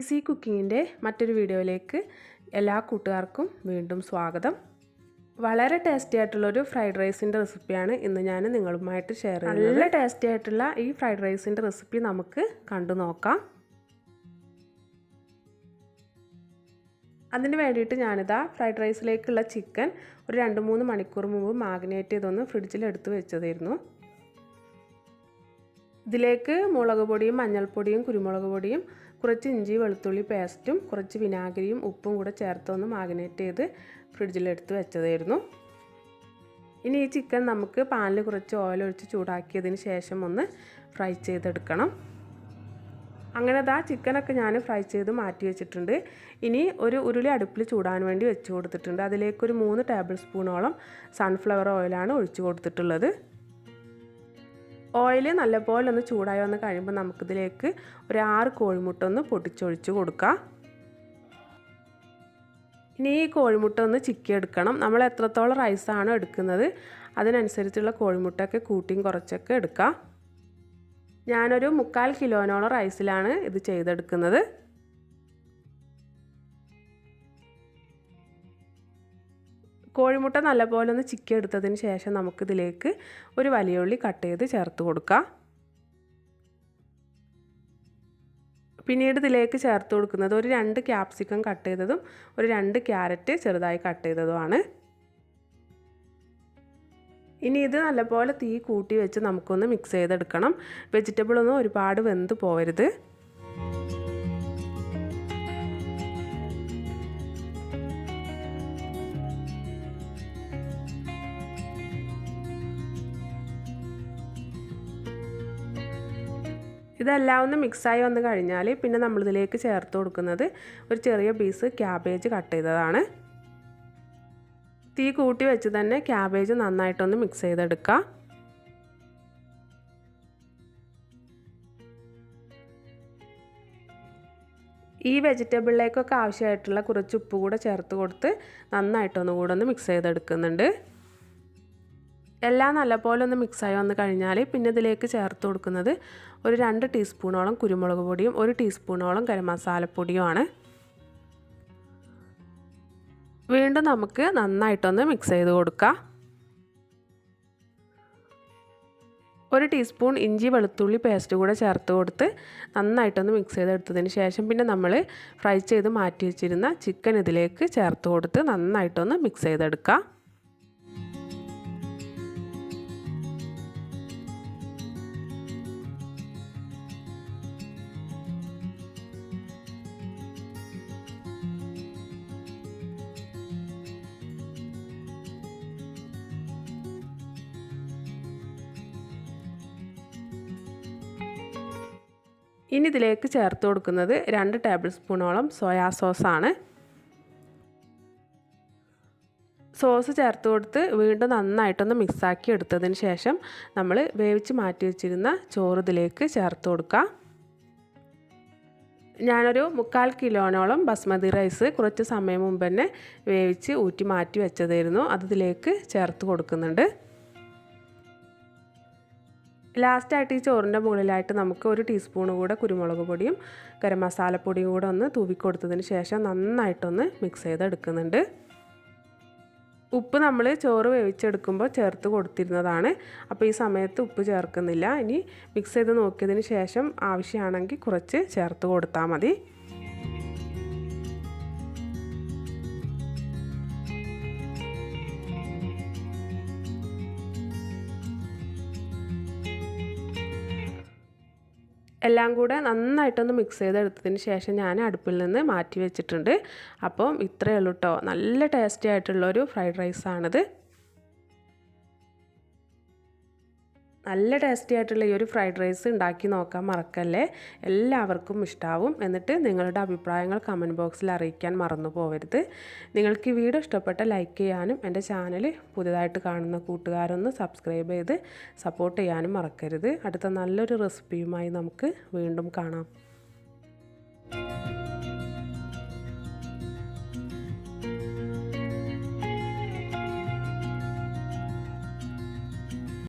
Easy കുക്കിങ്ങിന്റെ മറ്റൊരു വീഡിയോയിലേക്ക് എല്ലാ കൂട്ടുകാർക്കും വീണ്ടും സ്വാഗതം. വളരെ ടേസ്റ്റി ആയിട്ടുള്ളൊരു ഫ്രൈഡ് റൈസിന്റെ റെസിപ്പിയാണ് ഇന്ന് ഞാൻ നിങ്ങളുമായിട്ട് ഷെയർ ചെയ്യുന്നത്. നല്ല ടേസ്റ്റി ആയിട്ടുള്ള ഈ ഫ്രൈഡ് റൈസിന്റെ റെസിപ്പി നമുക്ക് കണ്ടു നോക്കാം. അതിന് വേണ്ടിയിട്ട് ഞാനിതാ ഫ്രൈഡ് റൈസിലേക്കുള്ള ചിക്കൻ ഒരു രണ്ട് മൂന്ന് മണിക്കൂർ മുമ്പ് മാഗ്നേറ്റ് ചെയ്തൊന്ന് ഫ്രിഡ്ജിൽ എടുത്ത് വെച്ചതായിരുന്നു. ഇതിലേക്ക് മുളക് പൊടിയും മഞ്ഞൾപ്പൊടിയും കുരുമുളക് പൊടിയും കുറച്ച് ഇഞ്ചി വെളുത്തുള്ളി പേസ്റ്റും കുറച്ച് വിനാഗിരിയും ഉപ്പും കൂടെ ചേർത്തൊന്ന് മാഗ്നേറ്റ് ചെയ്ത് ഫ്രിഡ്ജിലെടുത്ത് വെച്ചതായിരുന്നു. ഇനി ഈ ചിക്കൻ നമുക്ക് പാനിൽ കുറച്ച് ഓയിൽ ഒഴിച്ച് ചൂടാക്കിയതിന് ശേഷം ഒന്ന് ഫ്രൈ ചെയ്തെടുക്കണം. അങ്ങനെ ദാ ചിക്കനൊക്കെ ഞാൻ ഫ്രൈ ചെയ്ത് മാറ്റി വെച്ചിട്ടുണ്ട്. ഇനി ഒരു ഉരുളി അടുപ്പിൽ ചൂടാൻ വേണ്ടി വെച്ച് കൊടുത്തിട്ടുണ്ട്. അതിലേക്കൊരു മൂന്ന് ടേബിൾ സ്പൂണോളം സൺഫ്ലവർ ഓയിലാണ് ഒഴിച്ച് കൊടുത്തിട്ടുള്ളത്. ഓയിൽ നല്ലപോലെ ഒന്ന് ചൂടായി വന്ന് കഴിയുമ്പോൾ നമുക്കിതിലേക്ക് ഒരു ആറ് കോഴിമുട്ട ഒന്ന് പൊട്ടിച്ചൊഴിച്ച് കൊടുക്കാം. ഇനി ഈ കോഴിമുട്ട ഒന്ന് ചിക്കി എടുക്കണം. നമ്മൾ എത്രത്തോളം റൈസാണ് എടുക്കുന്നത് അതിനനുസരിച്ചുള്ള കോഴിമുട്ടയൊക്കെ കൂട്ടിയും കുറച്ചൊക്കെ എടുക്കാം. ഞാനൊരു മുക്കാൽ കിലോനോളം റൈസിലാണ് ഇത് ചെയ്തെടുക്കുന്നത്. കോഴിമുട്ട നല്ലപോലെ ഒന്ന് ചിക്കി എടുത്തതിന് ശേഷം നമുക്കിതിലേക്ക് ഒരു വലിയ ഉള്ളി കട്ട് ചെയ്ത് ചേർത്ത് കൊടുക്കാം. പിന്നീട് ഇതിലേക്ക് ചേർത്ത് കൊടുക്കുന്നത് ഒരു രണ്ട് ക്യാപ്സിക്കം കട്ട് ചെയ്തതും ഒരു രണ്ട് ക്യാരറ്റ് ചെറുതായി കട്ട് ചെയ്തതുമാണ്. ഇനി ഇത് നല്ലപോലെ തീ കൂട്ടി വെച്ച് നമുക്കൊന്ന് മിക്സ് ചെയ്തെടുക്കണം. വെജിറ്റബിളൊന്നും ഒരുപാട് വെന്ത് പോകരുത് ഇതെല്ലാം ഒന്ന് മിക്സായി വന്ന് കഴിഞ്ഞാൽ പിന്നെ നമ്മളിതിലേക്ക് ചേർത്ത് കൊടുക്കുന്നത് ഒരു ചെറിയ പീസ് ക്യാബേജ് കട്ട് ചെയ്തതാണ്. തീ കൂട്ടി വെച്ച് തന്നെ ക്യാബേജ് നന്നായിട്ടൊന്ന് മിക്സ് ചെയ്തെടുക്കുക ഈ വെജിറ്റബിളിലേക്കൊക്കെ ആവശ്യമായിട്ടുള്ള കുറച്ച് ഉപ്പ് കൂടെ ചേർത്ത് കൊടുത്ത് നന്നായിട്ടൊന്ന് കൂടെ ഒന്ന് മിക്സ് ചെയ്തെടുക്കുന്നുണ്ട്. എല്ലാം നല്ലപോലെ ഒന്ന് മിക്സായി വന്ന് കഴിഞ്ഞാൽ പിന്നെ ഇതിലേക്ക് ചേർത്ത് കൊടുക്കുന്നത് ഒരു രണ്ട് ടീസ്പൂണോളം കുരുമുളക് പൊടിയും ഒരു ടീസ്പൂണോളം ഗരം മസാലപ്പൊടിയുമാണ്. വീണ്ടും നമുക്ക് നന്നായിട്ടൊന്ന് മിക്സ് ചെയ്ത് കൊടുക്കാം. ഒരു ടീസ്പൂൺ ഇഞ്ചി വെളുത്തുള്ളി പേസ്റ്റ് കൂടെ ചേർത്ത് കൊടുത്ത് നന്നായിട്ടൊന്ന് മിക്സ് ചെയ്തെടുത്തതിന് ശേഷം പിന്നെ നമ്മൾ ഫ്രൈ ചെയ്ത് മാറ്റി വെച്ചിരുന്ന ചിക്കൻ ഇതിലേക്ക് ചേർത്ത് കൊടുത്ത് നന്നായിട്ടൊന്ന് മിക്സ് ചെയ്തെടുക്കാം. ഇനി ഇതിലേക്ക് ചേർത്ത് കൊടുക്കുന്നത് രണ്ട് ടേബിൾ സ്പൂണോളം സോയാ സോസാണ്. സോസ് ചേർത്ത് കൊടുത്ത് വീണ്ടും നന്നായിട്ടൊന്ന് മിക്സാക്കി എടുത്തതിന് ശേഷം നമ്മൾ വേവിച്ച് മാറ്റി വെച്ചിരുന്ന ചോറ് ഇതിലേക്ക് ചേർത്ത് കൊടുക്കാം. ഞാനൊരു മുക്കാൽ കിലോനോളം ബസ്മതി റൈസ് കുറച്ച് സമയം മുമ്പ് തന്നെ വേവിച്ച് ഊറ്റി മാറ്റി വെച്ചതായിരുന്നു. അത് ഇതിലേക്ക് ചേർത്ത് കൊടുക്കുന്നുണ്ട്. ലാസ്റ്റായിട്ട് ഈ ചോറിന്റെ മുകളിലായിട്ട് നമുക്ക് ഒരു ടീസ്പൂൺ കൂടെ കുരുമുളക് പൊടിയും ഗരം മസാലപ്പൊടിയും കൂടെ ഒന്ന് തൂവിക്കൊടുത്തതിന് ശേഷം നന്നായിട്ടൊന്ന് മിക്സ് ചെയ്തെടുക്കുന്നുണ്ട്. ഉപ്പ് നമ്മൾ ചോറ് വേവിച്ചെടുക്കുമ്പോൾ ചേർത്ത് കൊടുത്തിരുന്നതാണ്. അപ്പോൾ ഈ സമയത്ത് ഉപ്പ് ചേർക്കുന്നില്ല. ഇനി മിക്സ് ചെയ്ത് നോക്കിയതിന് ശേഷം ആവശ്യമാണെങ്കിൽ കുറച്ച് ചേർത്ത് കൊടുത്താൽ മതി. എല്ലാം കൂടെ നന്നായിട്ടൊന്ന് മിക്സ് ചെയ്തെടുത്തതിന് ശേഷം ഞാൻ അടുപ്പിൽ നിന്ന് മാറ്റി വെച്ചിട്ടുണ്ട്. അപ്പം ഇത്രയേ ഉള്ളൂ കേട്ടോ നല്ല ടേസ്റ്റി ആയിട്ടുള്ളൊരു ഫ്രൈഡ് റൈസാണിത് നല്ല ടേസ്റ്റി ആയിട്ടുള്ള ഈ ഒരു ഫ്രൈഡ് റൈസ് ഉണ്ടാക്കി നോക്കാൻ മറക്കല്ലേ? എല്ലാവർക്കും ഇഷ്ടാവും. എന്നിട്ട് നിങ്ങളുടെ അഭിപ്രായങ്ങൾ കമന്റ് ബോക്സിൽ അറിയിക്കാൻ മറന്നു പോകരുത് നിങ്ങൾക്ക് ഈ വീഡിയോ ഇഷ്ടപ്പെട്ട ലൈക്ക് ചെയ്യാനും എന്റെ ചാനൽ പുതിയതായിട്ട് കാണുന്ന കൂട്ടുകാരൊന്ന് സബ്സ്ക്രൈബ് ചെയ്ത് സപ്പോർട്ട് ചെയ്യാനും മറക്കരുത്. അടുത്ത നല്ലൊരു റെസിപ്പിയുമായി നമുക്ക് വീണ്ടും കാണാം.